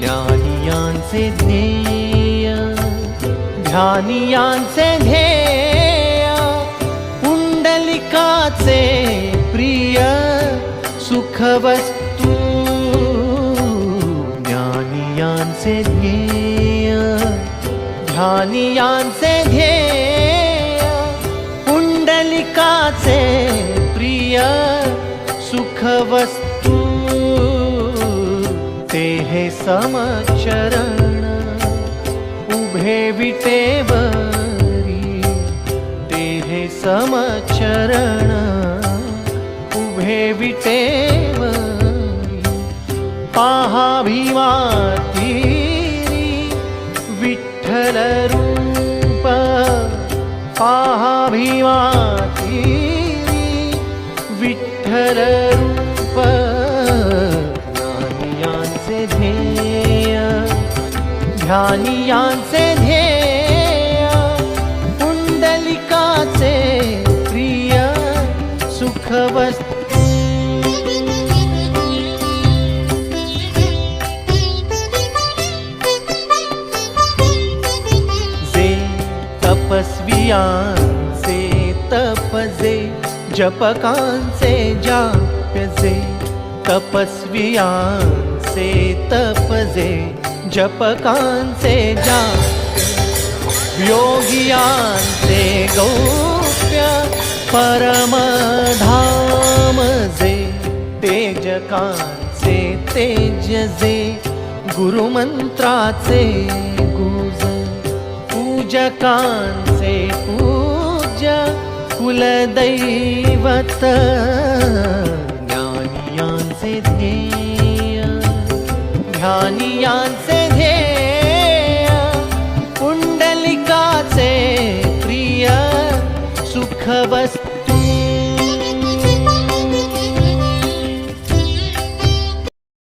ज्ञानियांचे ध्येय ध्यानियांचे ध्येय पुंडलिकाचे प्रिय सुखवस्तू. ज्ञानियांचे ध्येय ध्यानियांचे ध्येय पुंडलिकाचे प्रिय सुखवस्तू. ते हे समचरण, उभे विटेवरी ते हे समचरण, उभे विटेवरी, पाहा भीमाती विठ्ठल रूप, पाहा भीमाती विठ्ठल ध्यानियांचे ध्येय पुंडलिकाचे प्रिय सुखवस्त जे तपस्वियांचे तपजे जपकांचे जाप्यजे तपस्वियांचे तपजे जपकांचे जाप्य योगियांचे गौप्य परमधाम जे तेजकांचे तेजजे गुरुमंत्राचे गुज पूज पूजकांचे पूज्य कुलदैवत ज्ञानियांचे ध्येय ध्यानियांचे